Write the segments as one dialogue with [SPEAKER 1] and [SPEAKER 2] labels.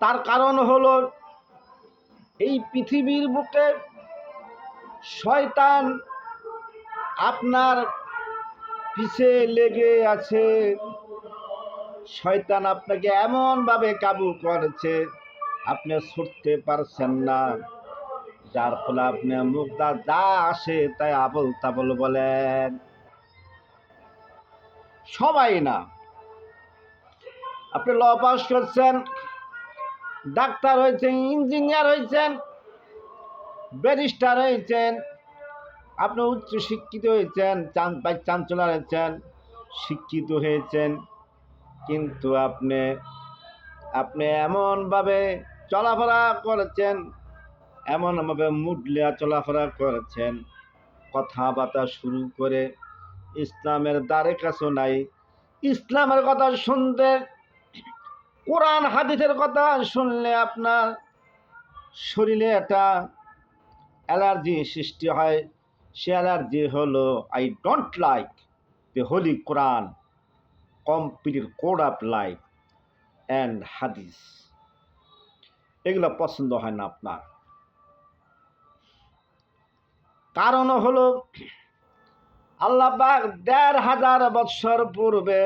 [SPEAKER 1] তার কারণ হলো এই পৃথিবীর বুকে শয়তান আপনার পিছে লেগে আছে। শয়তান আপনাকে এমনভাবে কাবু করেছে, আপনি ছুটতে পারছেন না। যার ফলে আপনি মুখটা যা আসে তাই আবল তাবল বলেন। সবাই না। আপনি ল করছেন ডাক্তার হয়েছেন, ইঞ্জিনিয়ার হয়েছেন, ব্যারিস্টার হয়েছেন, আপনি উচ্চ শিক্ষিত হয়েছেন চাঞ্চলার হয়েছেন, শিক্ষিত হয়েছেন, কিন্তু আপনি আপনি এমনভাবে চলাফেরা করেছেন, এমনভাবে মুডলিয়া চলাফেরা করেছেন, কথাবার্তা শুরু করে ইসলামের দ্বারে কাছে নাই, ইসলামের কথা শুনতে কোরআন হাদিসের কথা শুনলে আপনার শরীরে একটা অ্যালার্জি সৃষ্টি হয়। সে অ্যালার্জি হলো I don't like the holy Quran complete code of life and hadith এগুলো পছন্দ হয় না আপনার। কারণ হলো আল্লাহবাক দেড় হাজার বৎসর পূর্বে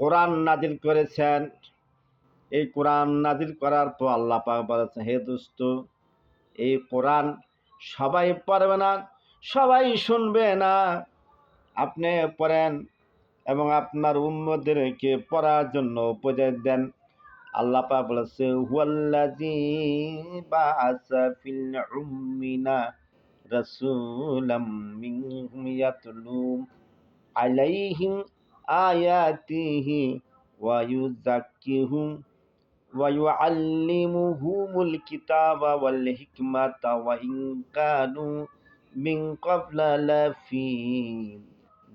[SPEAKER 1] কোরআন নাজিল করেছেন। এই কোরআন নাজিল করার পর আল্লাহ পাক বলেছেন, হে দোস্ত, এই কোরআন সবাই পড়বে না, সবাই শুনবে না। আপনি পড়েন এবং আপনার উম্মদেরকে পড়ার জন্য উপদেশ দেন। আল্লাহ পাক বলেছে, হুয়াল্লাযী বাআসা ফিল উম্মিনা রাসূলাম মিনহুম ইয়াতলু আলাইহিম আয়াতিহি ওয়া ইউযাক্কিহুম ওয়াল হিকমাতা ওয়া ইন কানু মিন ক্বাবলা লাফি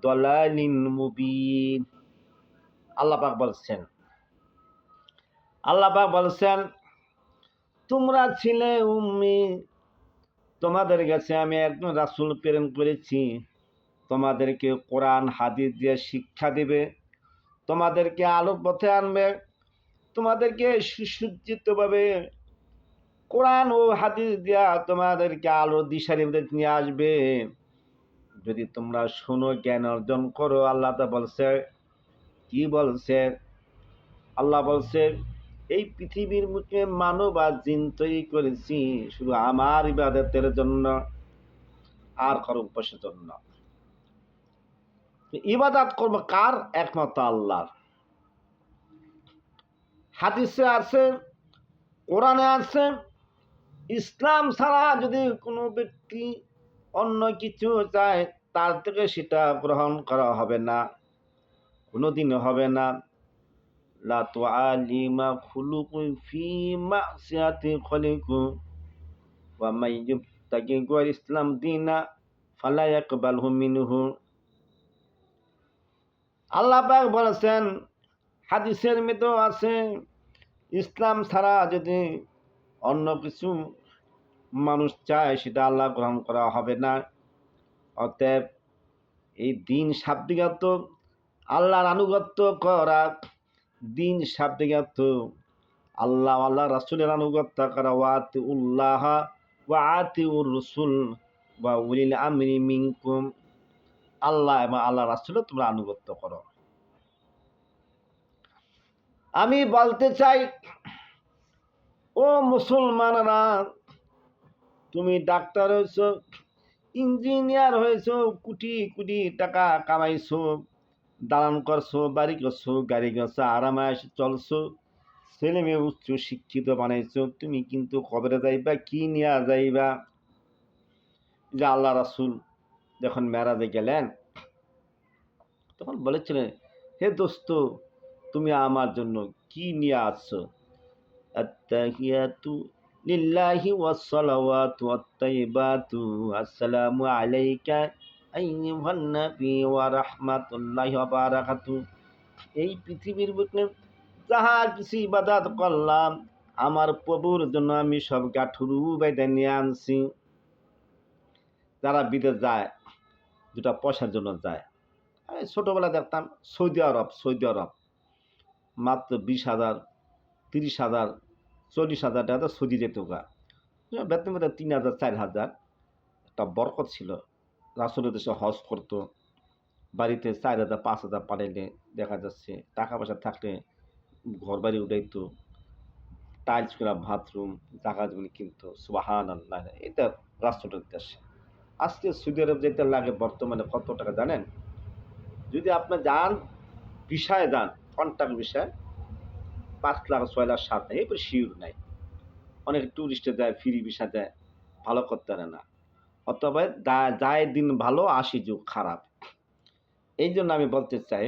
[SPEAKER 1] দলালিন মুবিন আল্লাহ পাক বলছেন, আল্লাহ পাক বলছেন, তোমরা ছিলে উম্মি, তোমাদের কাছে আমি একজন রাসুল প্রেরণ করেছি। তোমাদেরকে কোরআন, হাদিস দিয়ে শিক্ষা দিবে। তোমাদেরকে আলোর পথে আনবে। তোমাদেরকে সুসজ্জিতভাবে কোরআন ও হাদিস দিয়া তোমাদেরকে আলোর দিশারি নিয়ে আসবে। যদি তোমরা শোনো, জ্ঞান অর্জন করো, আল্লাহ তা বলছে, কি বলছে? আল্লাহ বলছে, এই পৃথিবীর মুখে মানব আর জিন তৈরি করেছি, শুধু আমার ইবাদতের জন্য, আর কারও উপাসের জন্য। ইবাদত করব কার? একমাত্র আল্লাহর। হাদিসে আছে, কোরআনে আছে, ইসলাম ছাড়া যদি কোনো ব্যক্তি অন্য কিছু চায়, তার থেকে সেটা গ্রহণ করা হবে না, কোনোদিন হবে না। লা তো আলিমা খুলুকু ফি মাসিয়াতি খলিকু ওয়া মাই ইবতাগি গায়র ইসলাম দিনা ফালা ইয়াকবালহু মিনহু। আল্লাহ পাক বলেছেন, হাদিসের মধ্যেও আছে ইসলাম ছাড়া যদি অন্য কিছু মানুষ চায়, সেটা আল্লাহ গ্রহণ করা হবে না। অতএব এই দিন শাব্দিগত আল্লাহর আনুগত্য করা, দিন শাব্দিগত আল্লাহ আল্লাহ রাসুলের আনুগত্য করা ওয়াতি উল্লাহ ওয়া আতি উর রসুল বা উলিল আমরি মিনকুম, আল্লাহ এবং আল্লাহ রাসুলের তোমরা আনুগত্য করো। আমি বলতে চাই, ও মুসলমানরা, তুমি ডাক্তার হয়েছো, ইঞ্জিনিয়ার হয়েছো, কোটি কোটি টাকা কামাইছো, দালান করছ, বাড়ি করছ, গাড়ি করছ আরামায় চলছো ছেলে মেয়ে উচ্চ শিক্ষিত বানাইছো, তুমি কিন্তু কবরে যাইবা, কি নিয়ে যাইবা? যে আল্লাহ রাসুল যখন মেরাজে গেলেন, তখন বলেছিলেন, হে দোস্ত তুমি আমার জন্য কি নিয়ে আসছো? আত্তাহিয়াতু লিল্লাহি ওয়াসসালাওয়াতু ওয়াত-তাইয়্যিবাতু আসসালামু আলাইকা আইয়ুহান নাবী ওয়া রাহমাতুল্লাহি ওয়া বারাকাতু। এই পৃথিবীর বুকে যাহা কিছু ইবাদত করলাম, আমার প্রভুর জন্য আমি সব গাঠুরু বাইদে নিয়ে আনছি। যারা বিদেশ যায়, দুটা পয়সার জন্য যায়। আমি ছোটোবেলায় দেখতাম সৌদি আরব সৌদি আরব। মাত্র বিশ হাজার, তিরিশ হাজার, চল্লিশ হাজার টাকা সুদি যেত গা। বেতন বেতন তিন হাজার, চার হাজার। একটা বরকত ছিল। রাসুলের দেশে হজ করতো। বাড়িতে চার হাজার, পাঁচ হাজার পাঠাইলে দেখা যাচ্ছে টাকা পয়সা থাকলে ঘর বাড়ি উঠাইতো। টাইলস করা বাথরুম জমি কিনতো। সুবাহান আল্লাহ এটা রাষ্ট্রের দেশে আজকে সৌদি আরব যেতে লাগে বর্তমানে কত টাকা জানেন? যদি আপনি যান বিষয়ে যান কন্ট্রাক্ট বিষয়। পাঁচ লাখ ছয় লাখ সাত লাখ এরপর শিওর নাই। অনেক ট্যুরিস্টে দেয় ফ্রি ভিসা দেয়, ভালো করতে পারে না। অথবা যায় দিন ভালো, আসি যুগ খারাপ। এই জন্য আমি বলতে চাই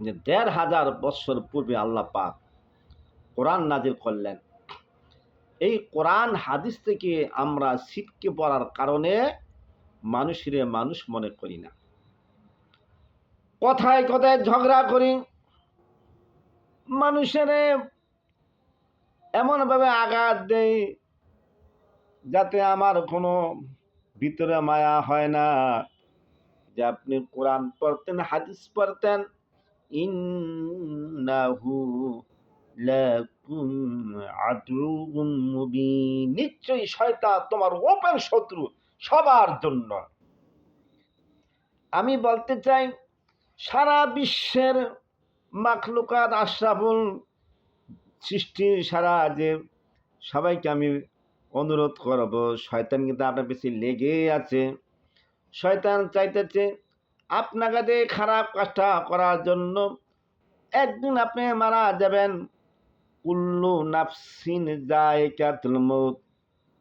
[SPEAKER 1] যে দেড় হাজার বছর পূর্বে আল্লাহ পাক কোরআন নাজিল করলেন। এই কোরআন হাদিস থেকে আমরা ছিটকে পড়ার কারণে মানুষের মানুষ মনে করি না। কথায় কথায় ঝগড়া করি। মানুষের এমনভাবে আঘাত দেই যাতে আমার কোনো ভিতরে মায়া হয় না। যে আপনি কোরআন পড়তেন, হাদিস পড়তেন, ইন্নাহু নিশ্চয়ই শয়তান তোমার ওপেন শত্রু সবার জন্য। আমি বলতে চাই সারা বিশ্বের মাখলুকাত আশরাফুল সৃষ্টি সারা যে সবাইকে আমি অনুরোধ করব, শয়তান কিন্তু আপনার বেশি লেগে আছে। শয়তান চাইতেছে আপনাকে খারাপ কাজটা করার জন্য একদিন আপনি মারা যাবেন। কুল্লু নাফসিন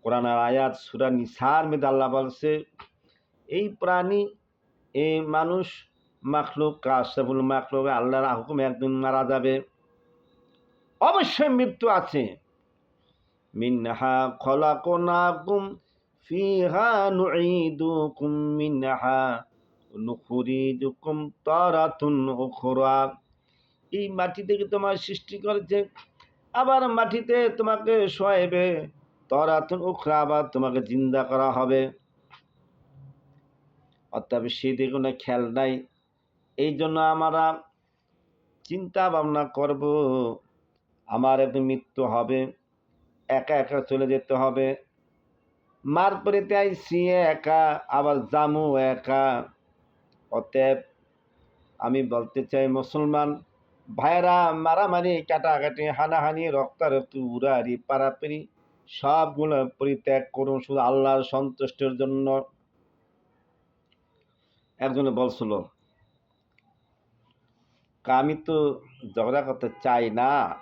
[SPEAKER 1] কোরআনের আয়াত সূরা নিসার মধ্যে আল্লাহ বলছে, এই প্রাণী, এই মানুষ মাখলুক কাশাবুল মাখলুক, আল্লাহর হুকুম একদিন মারা যাবে। অবশ্যই মৃত্যু আছে। মিনহা খলাকনাকুম, ফিহা নুঈদুকুম মিনহা, নুখরিজুকুম তারাতুন উখরা। এই মাটি থেকে তোমার সৃষ্টি করেছে? আবার মাটিতে তোমাকে শোয়াইবে, তরাতুন উখরা আবার তোমাকে জিন্দা করা হবে। অর্থাৎ সেদিকে কোনো খেয়াল নাই। এই জন্য আমরা চিন্তা ভাবনা করব, আমার একদিন মৃত্যু হবে, একা একা চলে যেতে হবে। মার পরিতে আইসি একা, আবার জামু একা। অতএব আমি বলতে চাই, মুসলমান ভাইরা মারামারি, কাটাকাটি, হানাহানি, রক্তারক্তি উড়ারি পারাপারি, সবগুলো পরিত্যাগ করুন, শুধু আল্লাহর সন্তুষ্টের জন্য। একজনে বলছিল "কা আমি তো ঝগড়া করতে চাই না।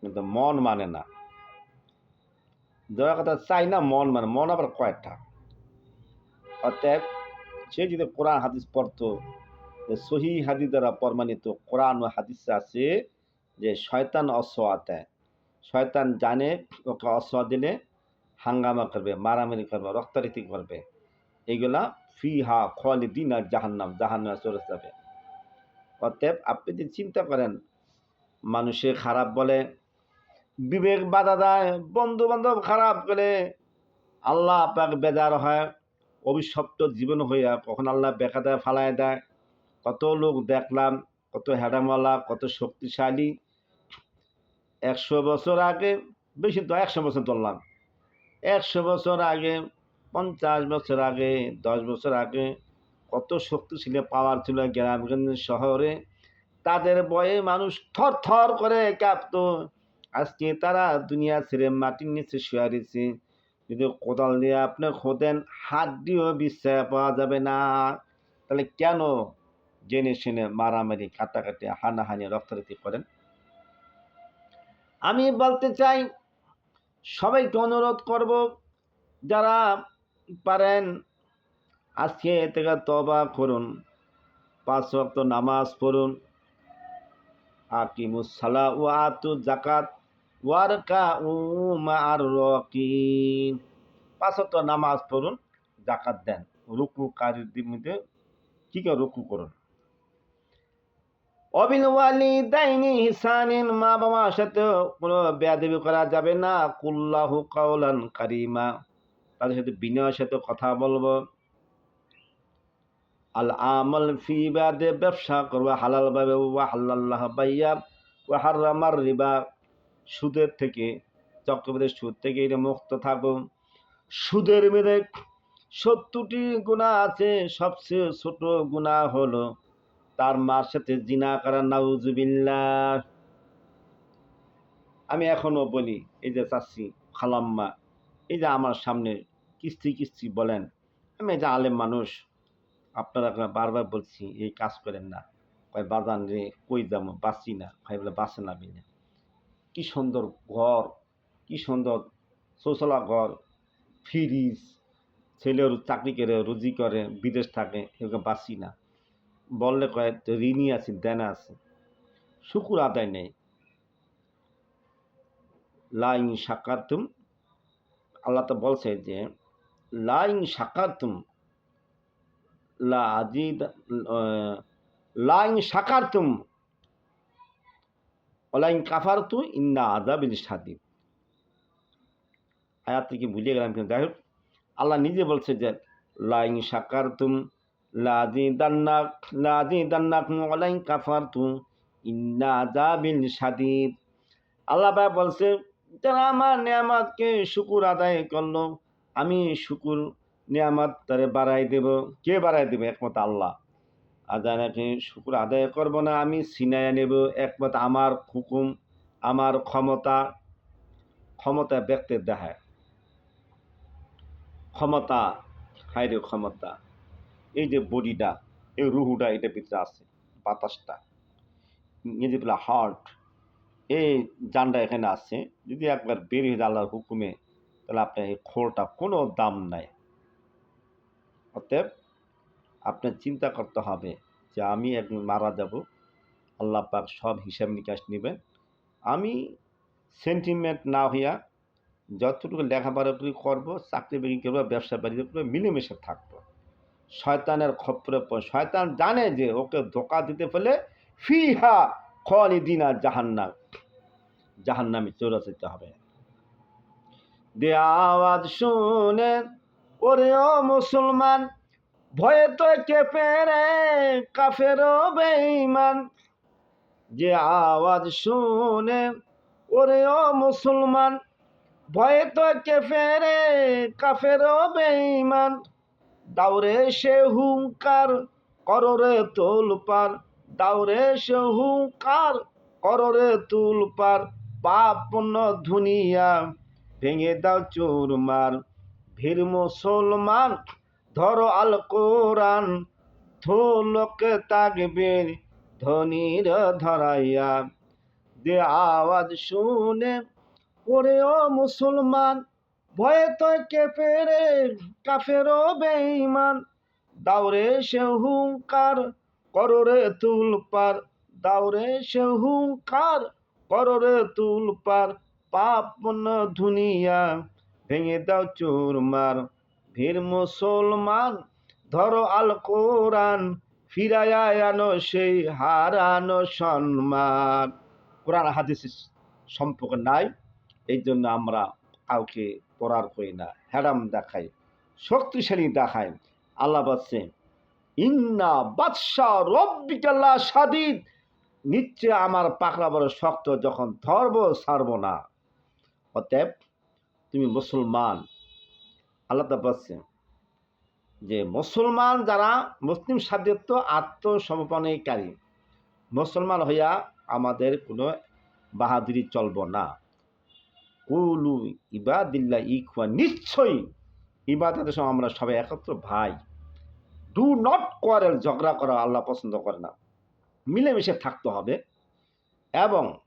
[SPEAKER 1] কিন্তু মন মানে না। ঝগড়া করতে চাই না, মন মানে মন আবার কয়টা? অতএব সে যদি কোরআন হাদিস পড়তো সহি হাদিস দ্বারা প্রমাণিত, কোরআন ও হাদিসে আছে যে শয়তান অসোয়াতে শয়তান জানে, ওকে অসোয়া দিলে হাঙ্গামা করবে, মারামারি করবে রক্তারীতি করবে। এইগুলা ফি হা খলি দিন আর জাহান্নাম, জাহান্নামে চলে যাবে। অতএব আপনি যদি চিন্তা করেন, মানুষে খারাপ বলে, বিবেক বাধা দেয় বন্ধু বান্ধব খারাপ করে, আল্লাহ আপনাকে বেজার হয়, অভিশপ্ত জীবন হইয়া কখন আল্লাহ বেকা দেয় ফালায় দেয়, কত লোক দেখলাম, কত হেডামালা কত শক্তিশালী। একশো বছর আগে, বেশি তো একশো বছর ধরলাম একশো বছর আগে, পঞ্চাশ বছর আগে, দশ বছর আগে কত শক্তিশালী পাওয়ার ছিল গ্রামগঞ্জ শহরে। তাদের বয়ে মানুষ থর থর করে কাঁপতো। আজকে তারা দুনিয়া ছেড়ে মাটির নিচে শুয়ে যদি কোদাল দিয়ে আপনি খোদেন, হাত দিয়েও বিশ্বাস পাওয়া যাবে না। তাহলে কেন জেনে শুনে মারামারি, কাটাকাটি, হানাহানি রক্তারক্তি করেন আমি বলতে চাই, সবাইকে অনুরোধ করব, যারা পারেন আজকে থেকে তবা করুন, পাঁচ ওয়াক্ত নামাজ পড়ুন, আকিমুস সালা ও আতু জাকাত ওয়ারকা উমা আর রকিন। পাঁচ ওয়াক্ত নামাজ পড়ুন জাকাত দেন। রুকু কারির মধ্যে কি করে রুকু করুন? অবিল ওয়ালি দাইনি হিসানিন মা বাবার সাথে কোনো বেয়াদেবি করা যাবে না। কুল্লাহু কাউলান কারিমা। তাদের সাথে বিনয়ের সাথে কথা বলব। আল আমল ফি বাদে ব্যবসা করব হালাল ভাবে ওয়া হাল্লাল্লাহ বাইয়া ওয়া হারামার রিবা। সুদের থেকে চক্রবর্তী সুদ থেকে এটা মুক্ত থাকো। সুদের মেরে সত্তরটি গুণা আছে, সবচেয়ে ছোট গুণা হলো তার মার সাথে জিনা করা, নাউজুবিল্লাহ। আমি এখনও বলি, এই যে চাচ্ছি, খালাম্মা, এই যে আমার সামনে কিস্তি কিস্তি বলেন, আমি যে আলেম মানুষ আপনারা বারবার বলছি, এই কাজ করেন না। কয়, বাজান রে, কই যাব? বাঁচি না। কয় বলে, বাঁচে না বিনা। কি সুন্দর ঘর, কি সুন্দর চৌচলা ঘর, ফ্রিজ ছেলের চাকরি করে, রুজি করে, বিদেশ থাকে, এগুলো বাঁচি না। বললে কয় তো ঋণই আছে, দেনা আছে। শুকুর আদায় নেই। লাইন সাকারতুম, আল্লাহ তো বলছে যে, লাইন সাকারতুম লা আজিদ লাইন সাকারতুম। অলাইন কাফারতু ইন্না আজাবিল সাদিদ আয়াত থেকে ভুলে গেলাম কিন্তু যাই হোক, আল্লাহ নিজে বলছে যে, লাইন সাকারতুম লাজি দান্নাক লাজি দান্নাক অলাইন কাফারতু ইন্না আজাবিল সাদিদ আল্লাহ বলছে, যারা আমার নিয়ামতকে শুকুর আদায় করল, আমি শুকুর নিয়ামত তারে বাড়াই দেব। কে বাড়াই দেবে? একমত আল্লাহ। আর যারা নাকি শুকুর আদায় করব না, আমি সিনায় নেব। একমত আমার হুকুম, আমার ক্ষমতা ক্ষমতা ব্যক্তির দেখায় ক্ষমতা হাইরে ক্ষমতা। এই যে বডিটা, এই রুহুটা এটা ভিতরে আছে, বাতাসটা। ইংরেজি বলে হার্ট। এই জানটা এখানে আছে। যদি একবার বের হয়ে যায় আল্লাহর হুকুমে, তাহলে আপনার এই খোলটা কোনো দাম নাই। অতএব আপনার চিন্তা করতে হবে যে আমি একদিন মারা যাব, আল্লাহ পাক সব হিসাব নিকাশ নেবেন। আমি সেন্টিমেন্ট না হইয়া যতটুকু লেখাপড়া করে করব, চাকরি বাকরি করব, ব্যবসা বাণিজ্য করব, মিলেমিশে থাকব। শয়তানের খপরে শয়তান জানে যে ওকে ধোকা দিতে ফেলে ফিহা খলিদিনা জাহান্নাম, জাহান্নামে চলে যেতে হবে। দে আওয়াজ শুনে ওরে ও মুসলমান, ভয়ে তো কেঁপে রে কাফের বেঈমান। যে আওয়াজ শুনে ওরে ও মুসলমান, ভয়ে তো কেঁপে রে কাফের বেঈমান। দাউরে সে হুঙ্কার কররে তোল পার দাউরে সে হুঙ্কার কররে তুল পার পাপ ধুনিয়া ভেঙে দাও চুরমার। ভীর মুসলমান, ধরো আল কোরআন। থোলকে তাকবীর ধনির ধরাইয়া দে আওয়াজ শুনে, ওরে ও মুসলমান, ভয়ে তো কেঁপে রে কাফেরও বেঈমান। দাউরে সে হুঙ্কার কররে তুল পার দাউরে সে হুঙ্কার কররে তুল পার পাপ পুণ্য ধুনিয়া। ভেঙে দাও চুরমার ভীর মুসলমান, ধরো আল কোরআন, ফিরাইয়া আনো সেই হারানো সম্মান। কোরআন হাদিস সম্পর্ক নাই এই জন্য আমরা কাউকে পড়ার করি না হ্যারাম দেখাই, শক্তিশালী দেখাই। আল্লাহ বলছে, ইন্না বাদশাহ রব্বিকাল্লা সাদিদ নিশ্চয় আমার পাকড়া বড় শক্ত যখন ধরব, ছাড়ব না। অতএব তুমি মুসলমান। আল্লাহ বলছে যে, মুসলমান যারা মুসলিম সাধ্যত্ব আত্মসমর্পণকারী, মুসলমান হইয়া আমাদের কোনো বাহাদুরি চলব না। কুলু ইবাদিল্লা ইকুয়া নিশ্চয়ই ইবাদতের সময় আমরা সবাই একত্র ভাই। ডু নট কোয়ারেল ঝগড়া করা আল্লাহ পছন্দ করে না। মিলেমিশে থাকতে হবে এবং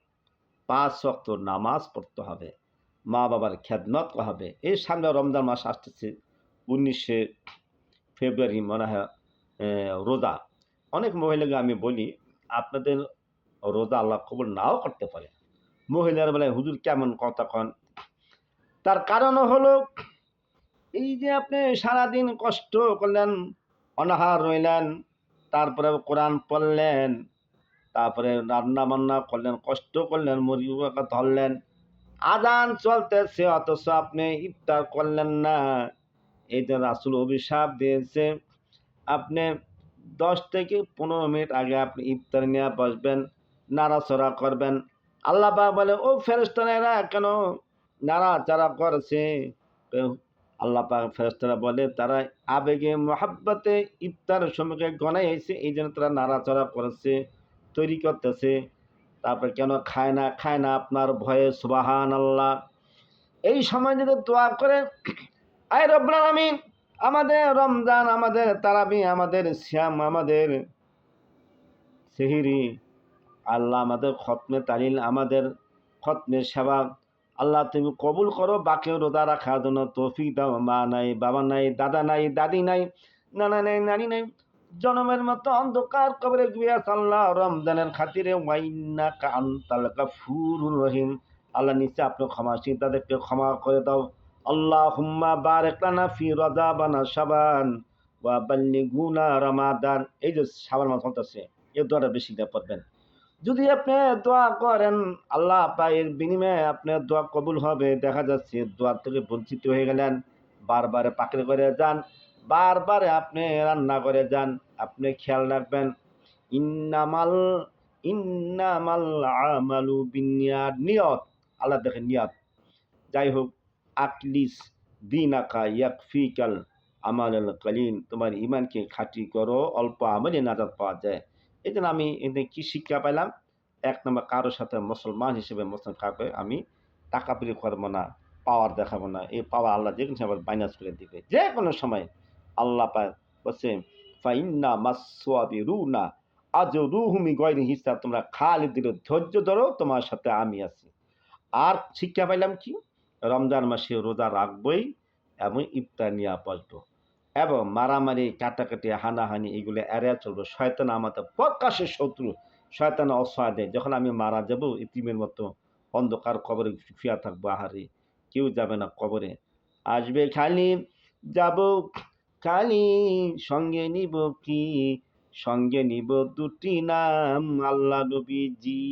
[SPEAKER 1] পাঁচ শক্ত নামাজ পড়তে হবে। মা বাবার খেদমত হবে। এই সামনে রমজান মাস আসতেছে, উনিশে ফেব্রুয়ারি মনে হয় রোজা। অনেক মহিলাকে আমি বলি, আপনাদের রোজা আল্লাহ কবুল নাও করতে পারে। মহিলার বেলায় হুজুর কেমন কন? তার কারণ হলো, এই যে আপনি সারাদিন কষ্ট করলেন, অনাহার রইলেন, তারপরে কোরআন পড়লেন, তারপরে রান্না বান্না করলেন, কষ্ট করলেন মুরগিকে ধরলেন আদান চলতেছে, অথচ আপনি ইফতার করলেন না। এই রাসুল অভিশাপ দিয়েছে, আপনি দশ থেকে পনেরো মিনিট আগে আপনি ইফতার নিয়ে বসবেন, নাড়াচড়া করবেন। আল্লাহ বলে, ও ফেরেস্তানেরা কেন নাড়াচাড়া করছে? আল্লাহ পাক ফেরেস্তারা বলে, তারা আবেগে, মহাব্বতে ইফতার সময়কে গনাই হয়েছে এই জন্য তারা নাড়াচড়া করেছে, তৈরি করতেছে। তারপর কেন খায় না খায় না আপনার ভয়ে সুবাহান আল্লাহ এই সময় যদি দোয়া করে আয় রব্বুল আলামিন, আমাদের রমজান, আমাদের তারাবি, আমাদের শ্যাম আমাদের সেহিরি, আল্লাহ আমাদের খতমে তালিল, আমাদের খতমে সেবা, আল্লাহ তুমি কবুল করো বাকি রোদা রাখার জন্য তৌফিক দাও, মা নাই, বাবা নাই, দাদা নাই, দাদি নাই, নানা নাই, নানি নাই। জনমের মতো অন্ধকার কবরে আল্লাহ। রমজানের খাতিরে ওয়াইন্না কান তালকা ফুরুর রহিম। আল্লাহ নিচে আপনি ক্ষমাসীন তাদেরকে ক্ষমা করে দাও। আল্লাহ হুম্মা বারেক লানা ফি রজাবানা সাবান ওয়া বাল্লিগুনা রমাদান। এই যে সাবান মাস চলতেছে এ দোয়াটা বেশি দিয়ে পড়বেন। যদি আপনি দোয়া করেন, আল্লাহ পায়ের বিনিময়ে আপনার দোয়া কবুল হবে। দেখা যাচ্ছে দোয়ার থেকে বঞ্চিত হয়ে গেলেন। বারবার পাকড়ে করে যান। বারবার আপনি রান্না করে যান, আপনি খেয়াল রাখবেন, ইন্নামাল ইন্নামাল আমালু বিনিয়াদ, নিয়ত, আল্লাহ দেখেন নিয়ত। যাই হোক আকলিস দিন আকা ইয়াকফিকাল আমাল কালিন তোমার ইমানকে খাঁটি করো, অল্প আমলে নাজাত পাওয়া যায়। এই জন্য আমি এতে কী শিক্ষা পেলাম এক নম্বর কারোর সাথে মুসলমান হিসেবে মুসলিম কাউকে আমি টাকা পেলে করব না পাওয়ার দেখাবো না, এই পাওয়ার আল্লাহ যে কোনো সময় মাইনাস করে দিবে। যে কোনো সময়। আল্লাহ পায় বলছে ফাইন্না মাসওয়াবি রুনা আজ রুহুমি গয়নি হিসাব, তোমরা খালি দিল ধৈর্য ধরো, তোমার সাথে আমি আছি। আর শিক্ষা পাইলাম কি? রমজান মাসে রোজা রাখবই এবং ইফতার নিয়ে বসবো। এবং মারামারি, কাটাকাটি, হানাহানি, এগুলো এড়িয়ে চলবো। শয়তান আমাদের প্রকাশের শত্রু। শয়তান অসহায় দেয় যখন আমি মারা যাব, ইতিমের মতো অন্ধকার কবরে শুয়া থাকব, আহারে। কেউ যাবে না কবরে। আসবে খালি, যাব খালি সঙ্গে নিব কি? সঙ্গে নিব দুটি নাম, আল্লাহ নবীজি।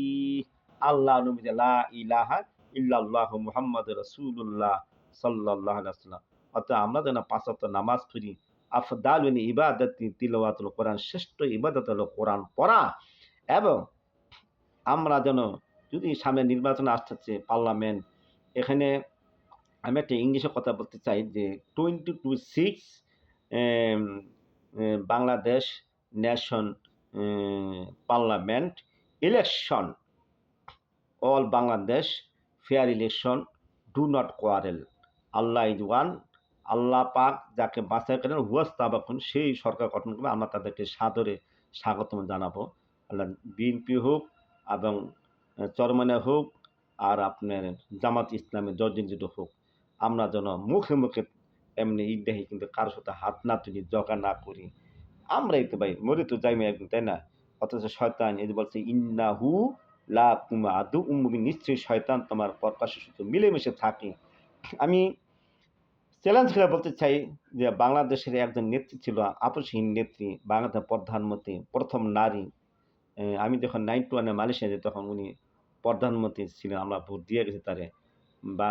[SPEAKER 1] আল্লাহ নবী লা ইলাহা ইল্লাল্লাহ মুহাম্মদ রসুল্লাহ সাল্লাহ সাল্লাম অর্থাৎ আমরা যেন পাঁচ পাঁচত নামাজ পড়ি আফদাল ইবাদত তিলওয়াতুল কোরআন, শ্রেষ্ঠ ইবাদত হলো কোরআন পড়া। এবং আমরা যেন যদি সামনে নির্বাচন আসতেছে, পার্লামেন্ট, এখানে আমি একটা ইংলিশে কথা বলতে চাই যে twenty two six Bangladesh nation parliament election. All Bangladesh fair election, do not quarrel. Allah is one Allah পাক যাকে বাঁচাই করেন হুয়াস সেই সরকার গঠন করবে। আমরা তাদেরকে সাদরে স্বাগতম জানাব। আল্লাহ বিএনপি হোক এবং চরমানে হোক আর আপনার জামাত ইসলামের জর্জিনজিত হোক, আমরা যেন মুখে মুখে এমনি ইদাহি কিন্তু কারোর সাথে হাত না তুলি, জগা না করি। আমরাই তো ভাই, মরি তো যাইমে একদিন, তাই না? অথচ শয়তান এই বলছে, ইন্নাহু লা কুমা আদু উম্মুবি নিশ্চয়ই শয়তান তোমার প্রকাশ্যে শুধু মিলেমিশে থাকে। আমি চ্যালেঞ্জ করে বলতে চাই যে বাংলাদেশের একজন নেত্রী ছিল আপসহীন নেত্রী, বাংলাদেশের প্রধানমন্ত্রী, প্রথম নারী। আমি যখন নাইন টু ওয়ানে মালয়েশিয়া যাই তখন উনি প্রধানমন্ত্রী ছিলেন, আমরা ভোট দিয়ে গেছি তারে। বা,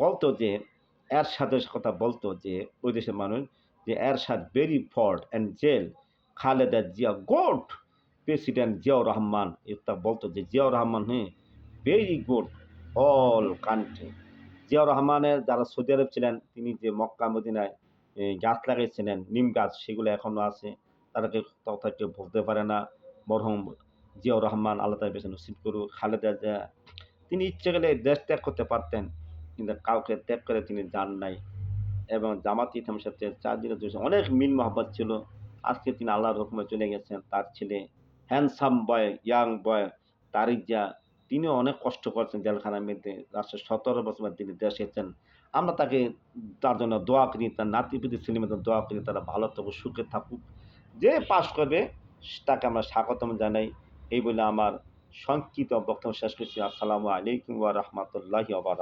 [SPEAKER 1] বলতো যে এরশাদের কথা বলতো যে, ওই দেশের মানুষ, যে Ershad very fault and jail Khaleda Zia good president Ziaur Rahman এটা বলতো যে, জিয়াউর রহমান হ্যাঁ very good all country Ziaur রহমানের যারা সৌদি আরব ছিলেন, তিনি যে মক্কা, মদিনায় গাছ লাগাইছিলেন নিম গাছ, সেগুলো এখনও আছে, তাদেরকে কথা কেউ বলতে পারে না। মরহম জিয়াউর রহমান আল্লাহ তার বেছে নসিব করুক, খালেদা জিয়া, তিনি ইচ্ছে গেলে দেশ ত্যাগ করতে পারতেন। কিন্তু কাউকে ত্যাগ করে তিনি যান নাই। এবং জামাত ইসলামের সাথে চার দিনের দুই অনেক মিল মহব্বত ছিল। আজকে তিনি আল্লাহর হুকুমে চলে গেছেন। তার ছেলে handsome boy young boy Tarique যা তিনিও অনেক কষ্ট করছেন জেলখানার মধ্যে। রাষ্ট্রের সতেরো বছর তিনি দেশে এসেছেন। আমরা তাকে তার জন্য দোয়া করি, তার নাতিপুতি ছেলেমেয়েদের দোয়া করি, তারা ভালো থাকুক, সুখে থাকুক। যে পাশ করবে, তাকে আমরা স্বাগতম জানাই। এই বলে আমার সংক্ষিপ্ত বক্তব্য শেষ করছি। আসসালামু আলাইকুম ওয়া রাহমাতুল্লাহি ওয়া